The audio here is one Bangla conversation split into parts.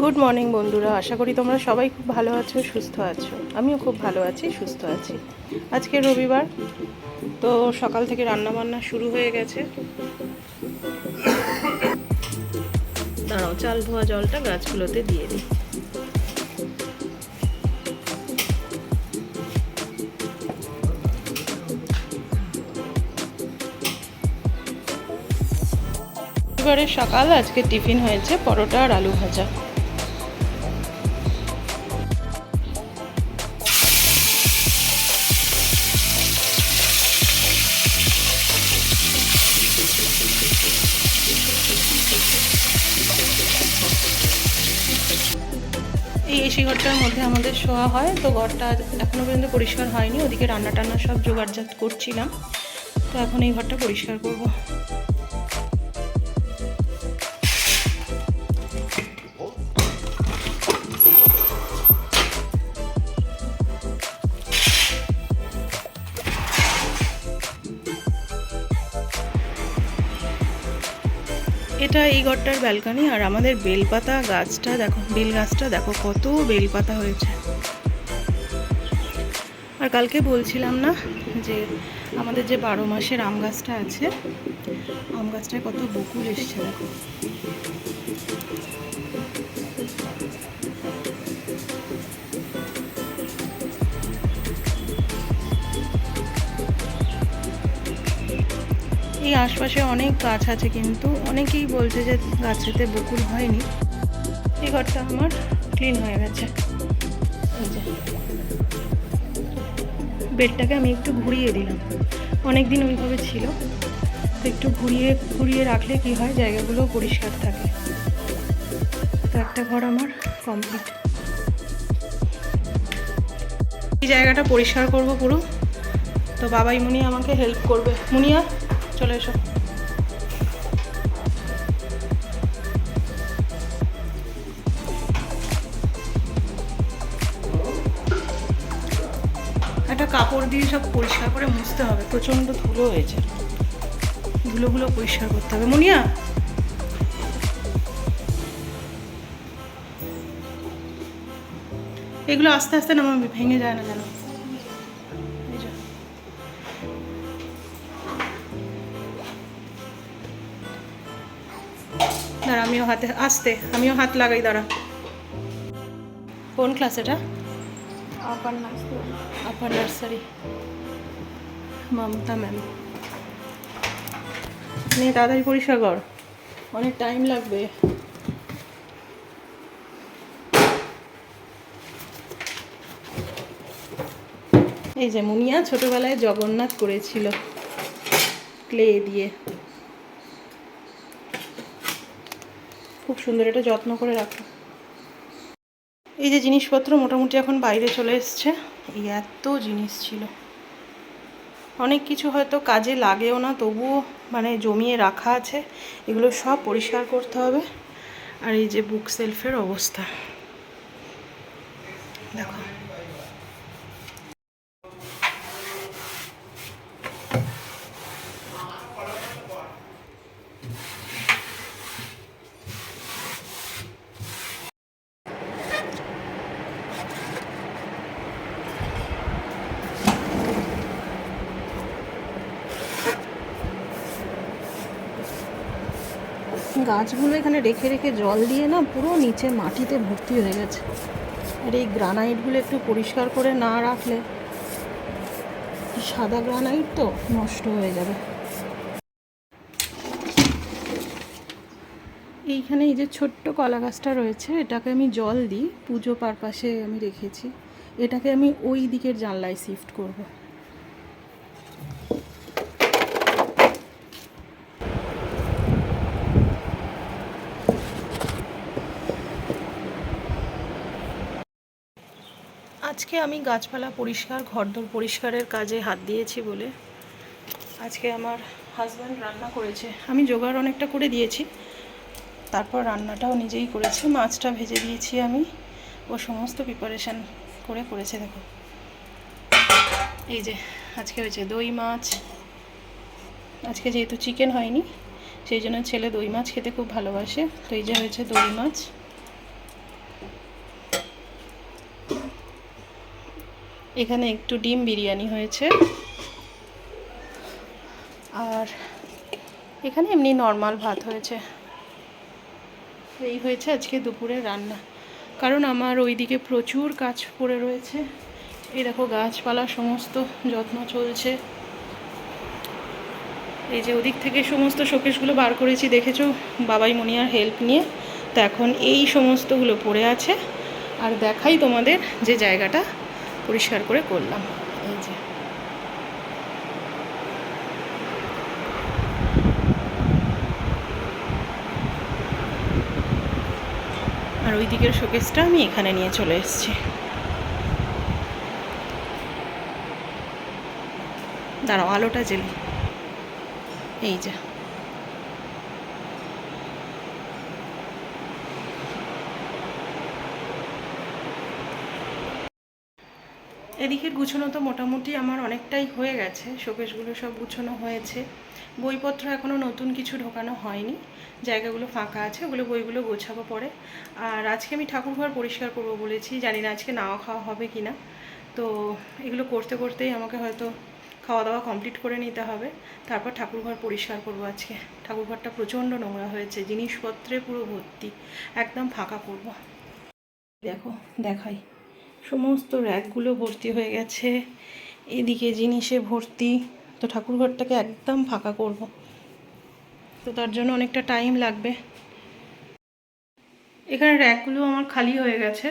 গুড মর্নিং বন্ধুরা। আশা করি তোমরা সবাই খুব ভালো আছো, সুস্থ আছো। আমিও খুব ভালো আছি, সুস্থ আছি। আজকে রবিবার, তো সকাল থেকে রান্না বান্না শুরু হয়ে গেছে। দাঁড়াও, চাল ধোয়া জলটা গাছগুলোতে দিয়ে দিই। রবিবারের সকাল, আজকে টিফিন হয়েছে পরোটা আর আলু ভাজা। এই এসি ঘরটার মধ্যে আমাদের শোয়া হয়, তো ঘরটা এখনও পর্যন্ত পরিষ্কার হয়নি। ওদিকে রান্না টান্না সব জোগাড়জাত করছিলাম, তো এখন এই ঘরটা পরিষ্কার করব। এটা এই ঘরটার ব্যালকানি আর আমাদের বেলপাতা গাছটা, দেখো, বেল গাছটা, দেখো, কত বেলপাতা হয়েছে। আর কালকে বলছিলাম না যে আমাদের যে বারো মাসের আম গাছটা আছে, আম গাছটায় কত বকুল এসছে, দেখো। এই আশপাশে অনেক গাছ আছে কিন্তু অনেকেই বলছে যে গাছেতে বকুল হয়নি। এই ঘরটা আমার ক্লিন হয়ে গেছে। বেডটাকে আমি একটু ঘুরিয়ে দিলাম। অনেক দিন ওইভাবে ছিল। একটু ঘুরিয়ে ঘুরিয়ে রাখলে কি হয়, জায়গাগুলো পরিষ্কার থাকে। তো একটা ঘর আমার কমপ্লিট এই জায়গাটা পরিষ্কার করব পুরো। তো বাবাই মুনি আমাকে হেল্প করবে। মুনিয়া? চলে এসো। একটা কাপড় দিয়ে সব পরিষ্কার করে মুছতে হবে, প্রচণ্ড ধুলো হয়েছে। ধুলোগুলো পরিষ্কার করতে হবে। মুনিয়া? এগুলো আস্তে আস্তে নামাবি, ভেঙে যায় না যেন। দাঁড়া আমিও হাতে আসতে আমিও হাত লাগাই দাঁড়া। কোন ক্লাস এটা? আপার নার্সারি মমতা ম্যাম নিয়ে তাড়াতাড়ি পরিষ্কার কর। অনেক টাইম লাগবে। এই যে মুনিয়া ছোটবেলায় জগন্নাথ করেছিল ক্লে দিয়ে। সুন্দর, এটা যত্ন করে রাখো। এই যে জিনিসপত্র মোটামুটি এখন বাইরে চলে এসছে, এই এত জিনিস ছিল। অনেক কিছু হয়তো কাজে লাগেও না, তবুও মানে জমিয়ে রাখা আছে, এগুলো সব পরিষ্কার করতে হবে। আর এই যে বুক সেলফের অবস্থা। দেখো গাছগুলো এখানে রেখে রেখে জল দিয়ে না পুরো নিচে মাটিতে ভর্তি হয়ে গেছে। আর এই গ্রানাইটগুলো একটু পরিষ্কার করে না রাখলে সাদা গ্রানাইট তো নষ্ট হয়ে যাবে। এইখানে এই যে ছোট্ট কলা গাছটা রয়েছে, এটাকে আমি জল দিই, পুজো পারপাসে আমি রেখেছি। এটাকে আমি ওই দিকের জানলায় শিফট করব। আজকে আমি গাছপালা পরিষ্কার, ঘরদোর পরিষ্কারের কাজে হাত দিয়েছি বলে আজকে আমার হাজব্যান্ড রান্না করেছে। আমি জোগাড় অনেকটা করে দিয়েছি, তারপর রান্নাটাও নিজেই করেছে। মাছটা ভেজে দিয়েছি আমি। ও সমস্ত প্রিপারেশান করে করেছে, দেখো। এই যে, আজকে হয়েছে দই মাছ। আজকে যেহেতু চিকেন হয়নি, সেই জন্য ছেলে দই মাছ খেতে খুব ভালোবাসে। তো এই যে হয়েছে দই মাছ। এখানে একটু ডিম বিরিয়ানি হয়েছে। আর এখানে এমনি নর্মাল ভাত হয়েছে। এই হয়েছে আজকে দুপুরে রান্না। কারণ আমার ওইদিকে প্রচুর কাজ পড়ে রয়েছে। এই দেখো গাছপালা সমস্ত যত্ন চলছে। এই যে ওদিক থেকে সমস্ত শোকেশগুলো বার করেছি, দেখেছ? বাবাই মনিয়ার হেল্প নিয়ে। তো এখন এই সমস্তগুলো পড়ে আছে। আর দেখাই তোমাদের যে জায়গাটা। পরিষ্কার করে করলাম। এই যে। আর ওই দিকের শোকেসটা আমি এখানে নিয়ে চলে এসেছি। দাঁড়াও আলোটা জেলি এই যে। এদিকের গুছানো তো মোটামুটি আমার অনেকটাই হয়ে গেছে। শোকেসগুলো সব গুছানো হয়েছে। বইপত্র এখনও নতুন কিছু ঢোকানো হয়নি। জায়গাগুলো ফাঁকা আছে, ওগুলো বইগুলো গোছাবো পরে। আর আজকে আমি ঠাকুরঘর পরিষ্কার করব বলেছি, জানি না আজকে নাও খাওয়া হবে কি না। তো এগুলো করতে করতেই আমাকে হয়তো খাওয়া দাওয়া কমপ্লিট করে নিতে হবে। তারপর ঠাকুরঘর পরিষ্কার করব আজকে। ঠাকুরঘরটা প্রচণ্ড নোংরা হয়েছে, জিনিসপত্রে পুরো ভর্তি, একদম ফাঁকা করব। দেখো, দেখাই। সমস্ত র্যাকগুলো ভর্তি হয়ে গেছে। এদিকে জিনিসে ভর্তি। তো ঠাকুরঘরটাকে একদম ফাঁকা করব। তো তার জন্য অনেকটা টাইম লাগবে। এখানে র্যাকগুলো আমার খালি হয়ে গেছে।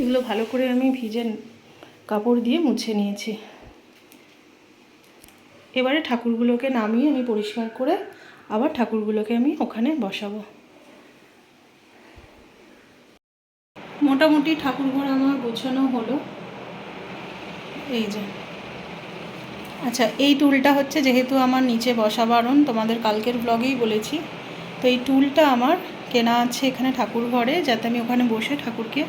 এগুলো ভালো করে আমি ভিজে কাপড় দিয়ে মুছে নিয়েছি। এবারে ঠাকুরগুলোকে নামিয়ে আমি পরিষ্কার করে আবার ঠাকুরগুলোকে আমি ওখানে বসাবো। মোটামুটি ঠাকুরঘর আমার গোছানো হলো। এই যে। আচ্ছা এই টুলটা হচ্ছে যেহেতু আমার নিচে বসা বারণ তোমাদের কালকের ব্লগেই বলেছি। তো এই টুলটা আমার কেনা আছে এখানে ঠাকুর ঘরে, যাতে আমি ওখানে বসে ঠাকুরকে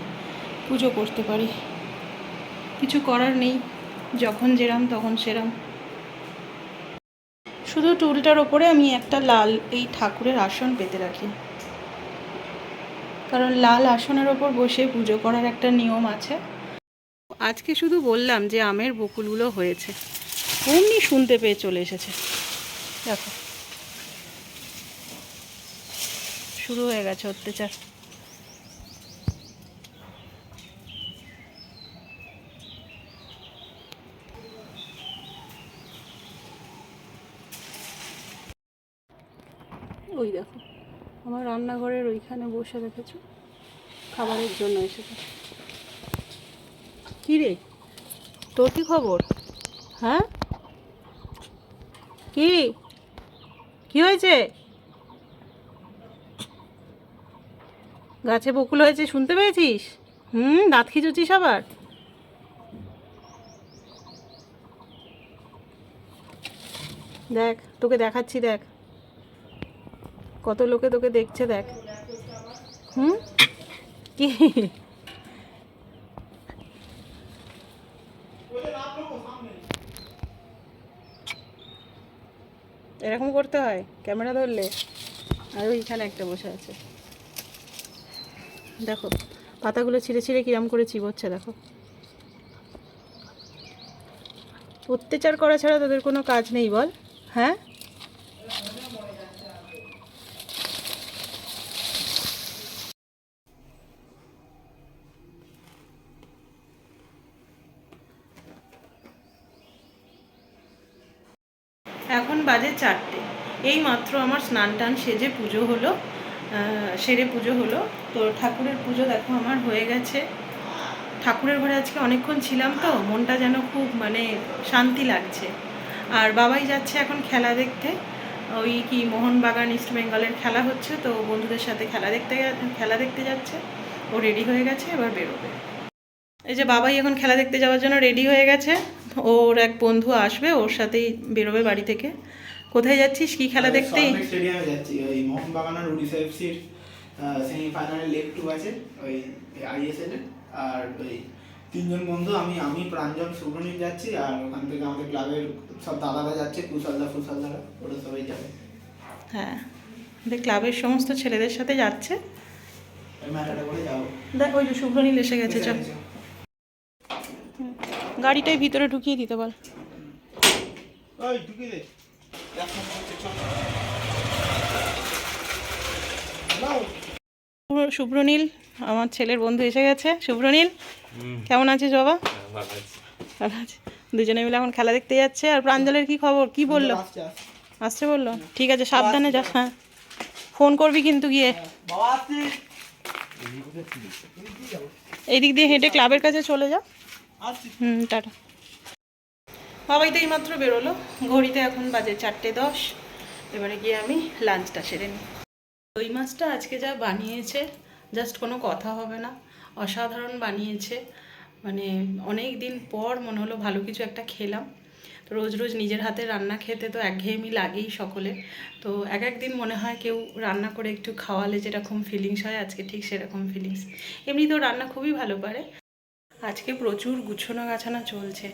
পুজো করতে পারি। কিছু করার নেই, যখন যেরাম তখন সেরাম। শুধু টুলটার ওপরে আমি একটা লাল এই ঠাকুরের আসন পেতে রাখি। কারণ লাল আসনের ওপর বসে পুজো করার একটা নিয়ম আছে। আজকে শুধু বললাম যে আমের বকুলগুলো হয়েছে। অমনি শুনতে পেয়ে চলে এসেছে। দেখো। শুরু হয়ে গেছে অত্যাচার ওই দেখো আমার রান্নাঘরের ওইখানে বসে রেখেছো খাবারের জন্য এসেছে। কী রে? তোর কি খবর? হ্যাঁ? কি? কি হয়েছে? গাছে বকুল হয়েছে শুনতে পেয়েছিস? হুম, দাঁত খিচুছিস আবার? দেখ, তোকে দেখাচ্ছি, দেখ। কত লোকে তোকে দেখছে দেখ। হুম? কি? এরকম করতে হয়? ক্যামেরা ধরলে? আর ওইখানে একটা বসে আছে। দেখো, পাতাগুলো ছিঁড়ে ছিঁড়ে কিরাম করে চিবোচ্ছে, দেখো। অত্যাচার করা ছাড়া তাদের কোনো কাজ নেই, বল। হ্যাঁ এখন বাজে চারটে। এই মাত্র আমার স্নান টান সেজে পুজো হলো সেরে পুজো হলো। তো ঠাকুরের পুজো দেখো আমার হয়ে গেছে। ঠাকুরের ঘরে আজকে অনেকক্ষণ ছিলাম তো, মনটা যেন খুব মানে শান্তি লাগছে। আর বাবাই যাচ্ছে এখন খেলা দেখতে। ওই কি মোহনবাগান, ইস্ট বেঙ্গলের খেলা হচ্ছে, তো বন্ধুদের সাথে খেলা দেখতে খেলা দেখতে যাচ্ছে। ও রেডি হয়ে গেছে, এবার বেরোবে। এই যে বাবাই এখন খেলা দেখতে যাওয়ার জন্য রেডি হয়ে গেছে। ওর এক বন্ধু আসবে, ওর সাথেই বেরোবে বাড়ি থেকে। কোথায় যাচ্ছিস? কি খেলা দেখতে? স্টেডিয়ামে যাচ্ছি ওই মোহনবাগান আর উড়িষ্যা এফসির সেমিফাইনালে লেগ টু আছে ওই আইএসএল এর আর ওই তিনজন বন্ধু আমি আমি প্রাঞ্জল সুব্রনীল যাচ্ছি আর ওখান থেকে আমাদের ক্লাবের সব দাদারা যাচ্ছে কুশলদা ফুশলদারা ওরা সবাই যাবে। হ্যাঁ আমাদের ক্লাবের সমস্ত ছেলেদের সাথে যাচ্ছে। দেখ ওই যে শুভ্রনীল এসে গেছে চল। গাড়িটাই ভিতরে ঢুকিয়ে দিতে বল। ওই ঢুকে দে। শুভ্রনীল আমার ছেলের বন্ধু এসে গেছে। শুভ্রনীল কেমন আছিস বাবা? ভালো আছে। দুজনে মিলে এখন খেলা দেখতে যাচ্ছে। আর প্রাঞ্জলের কি খবর? কি বলল? আসছে বলল? ঠিক আছে সাবধানে যা হ্যাঁ। ফোন করবি কিন্তু গিয়ে। বাবা আসছে। এই দিক দিয়ে হেঁটে ক্লাবের কাছে চলে যা। হুম টাটা। বাবাই তো এইমাত্র বেরোলো। ঘড়িতে এখন বাজে চারটে দশ। এবারে গিয়ে আমি লাঞ্চটা সেরে নিই। দই মাছটা আজকে যা বানিয়েছে জাস্ট কোনো কথা হবে না। অসাধারণ বানিয়েছে। মানে অনেক দিন পর মনে হলো ভালো কিছু একটা খেলাম। তো রোজ রোজ নিজের হাতে রান্না খেতে তো একঘেয়েমি লাগেই সকলে তো এক একদিন মনে হয় কেউ রান্না করে একটু খাওয়ালে যেরকম ফিলিংস হয়, আজকে ঠিক সেরকম ফিলিংস এমনিতেও রান্না খুবই ভালো পারে আজকে প্রচুর গুছানো গাছানো চলছে।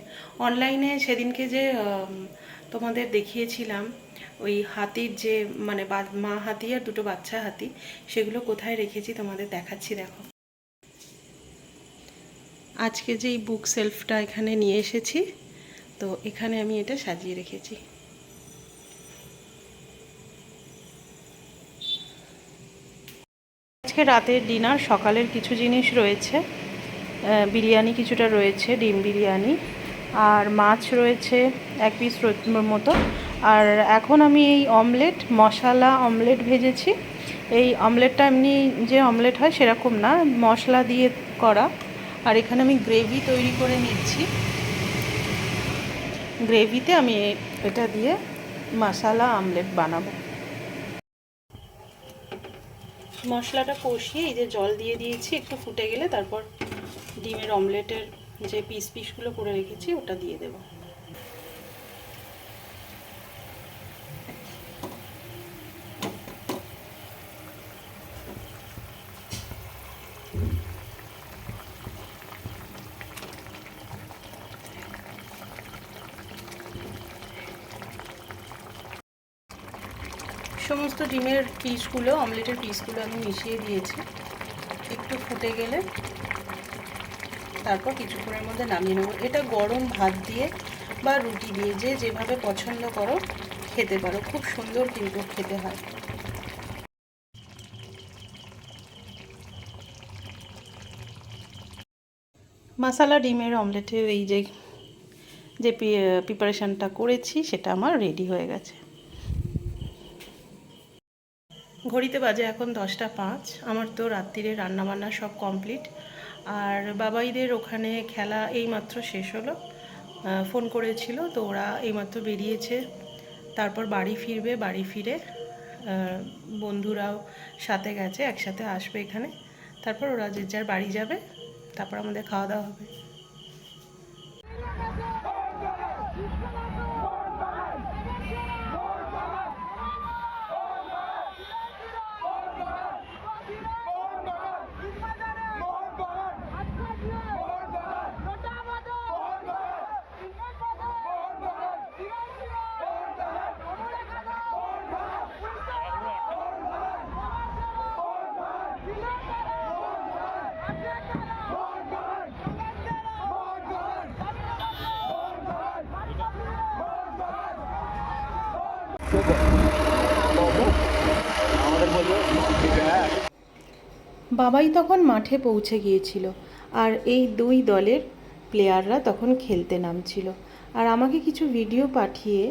অনলাইনে সেদিনকে যে তোমাদের দেখিয়েছিলাম, ওই হাতির যে মানে মা হাতি আর দুটো বাচ্চা হাতি, সেগুলো কোথায় রেখেছি তোমাদের দেখাচ্ছি, দেখো। আজকে যে এই বুক সেলফটা এখানে নিয়ে এসেছি, তো এখানে আমি এটা সাজিয়ে রেখেছি। আজকে রাতের ডিনার সকালের কিছু জিনিস রয়েছে। বিরিয়ানি কিছুটা রয়েছে, ডিম বিরিয়ানি। আর মাছ রয়েছে, এক পিস মতো। আর এখন আমি এই অমলেট, মশলা অমলেট ভেজেছি। এই অমলেটটা এমনি যে অমলেট হয় সেরকম না, মশলা দিয়ে করা। আর এখানে আমি গ্রেভি তৈরি করে নিচ্ছি। গ্রেভিতে আমি এটা দিয়ে মশলা আমলেট বানাবো। মশলাটা কষিয়ে এই যে জল দিয়ে দিয়েছি, একটু ফুটে গেলে তারপর ডিমের অমলেটের যে পিস পিসগুলো করে রেখেছি, ওটা দিয়ে দেবো। সমস্ত ডিমের পিসগুলো অমলেটের পিসগুলো আমি মিশিয়ে দিয়েছি। একটু ফুটে গেলে তারপর কিছুক্ষণের মধ্যে নামিয়ে নেব। এটা গরম ভাত দিয়ে বা রুটি দিয়ে যে যেভাবে পছন্দ করো, খেতে পারো। খুব সুন্দর কিন্তু খেতে হয়। মশালা, ডিমের অমলেটের এই যে যে প্রিপারেশানটা করেছি, সেটা আমার রেডি হয়ে গেছে। ঘড়িতে বাজে এখন দশটা পাঁচ। আমার তো রাত্রিরে রান্নাবান্না সব কমপ্লিট আর বাবাইদের ওখানে খেলা এইমাত্র শেষ হলো। ফোন করেছিল, তো ওরা এইমাত্র বেরিয়েছে। তারপর বাড়ি ফিরবে, বাড়ি ফিরে বন্ধুরাও সাথে গেছে, একসাথে আসবে এখানে। তারপর ওরা যে যার বাড়ি যাবে, তারপর আমাদের খাওয়া দাওয়া হবে। বাবাই তখন মাঠে পৌঁছে গিয়েছিল আর এই দুই দলের প্লেয়াররা তখন খেলতে নামছিল। আর আমাকে কিছু ভিডিও পাঠিয়ে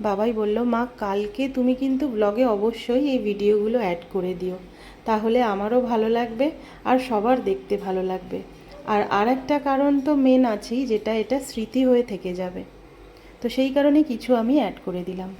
বাবাই বলল, মা, কালকে তুমি কিন্তু ব্লগে অবশ্যই এই ভিডিওগুলো অ্যাড করে দিও। তাহলে আমারও ভালো লাগবে আর সবার দেখতে ভালো লাগবে। আর আর একটা কারণ তো মেন আছেই, যেটা এটা স্মৃতি হয়ে থেকে যাবে। তো সেই কারণে কিছু আমি অ্যাড করে দিলাম।